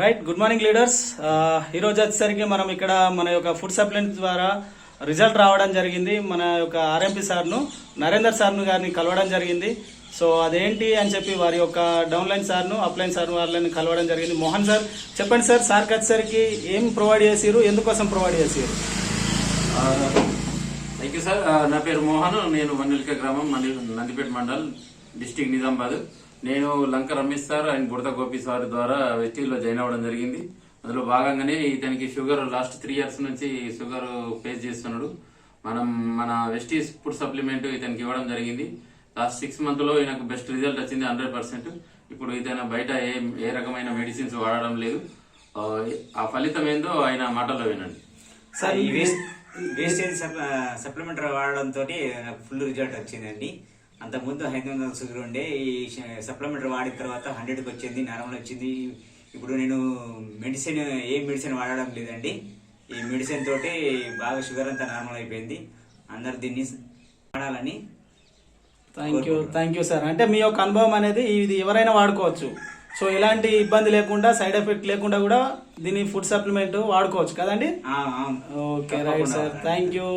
Right good morning leaders ఈరోజు వచ్చేసరికి మనం ఇక్కడ మన యొక్క ఫుడ్ సప్లిమెంట్ ద్వారా రిజల్ట్ రావడం జరిగింది. మన యొక్క ఆర్ఎంపీ సార్ను నరేందర్ సార్ను గారిని కలవడం జరిగింది. సో అదేంటి అని చెప్పి వారి యొక్క డౌన్లైన్ సార్ను అప్లైన్ సార్ వాళ్ళని కలవడం జరిగింది. మోహన్ సార్ చెప్పండి సార్ సార్కి వచ్చేసరికి ఏం ప్రొవైడ్ చేసిరు ఎందుకోసం ప్రొవైడ్ చేసిరు థ్యాంక్ యూ సార్ నా పేరు మోహన్ నేను వన్నెలిక గ్రామం నందిపేట మండల్ డిస్టిక్ నిజామాబాద్. నేను Lanka Ramesh sir and Budatha Gopi sir ద్వారా వెస్టీలో జాయిన్ అవ్వడం జరిగింది. అందులో భాగంగానే ఇతనికి షుగర్ లాస్ట్ త్రీ ఇయర్స్ నుంచి షుగర్ ఫేస్ చేస్తున్నాడు. మనం మన వెస్టీస్ ఫుడ్ సప్లిమెంట్ ఇతనికి ఇవ్వడం జరిగింది. లాస్ట్ సిక్స్ మంత్లో ఈయనకు బెస్ట్ రిజల్ట్ వచ్చింది హండ్రెడ్ పర్సెంట్. ఇప్పుడు ఇతను బయట ఏ ఏ రకమైన మెడిసిన్స్ వాడడం లేదు. ఆ, ఫలితం ఏందో ఆయన మాటల్లో వినండి. సార్ ఈ వేస్ట్ వేస్టేజ్ సప్లిమెంట్ వాడడంతో ఫుల్ రిజల్ట్ వచ్చిందండి. అంతకుముందు ఐదు వందల షుగర్ ఉండే ఈ సప్లిమెంటరీ వాడిన తర్వాత హండ్రెడ్కి వచ్చింది నార్మల్ వచ్చింది. ఇప్పుడు నేను మెడిసిన్ ఏ మెడిసిన్ వాడడం లేదండి. ఈ మెడిసిన్ తోటి బాగా షుగర్ అంతా నార్మల్ అయిపోయింది. అందరు దీన్ని వాడాలని thank you thank you sir అంటే మీ యొక్క అనుభవం అనేది ఇది ఎవరైనా వాడుకోవచ్చు. సో ఎలాంటి ఇబ్బంది లేకుండా సైడ్ ఎఫెక్ట్ లేకుండా కూడా దీని ఫుడ్ సప్లిమెంట్ వాడుకోవచ్చు కదండి. Okay right sir. Thank you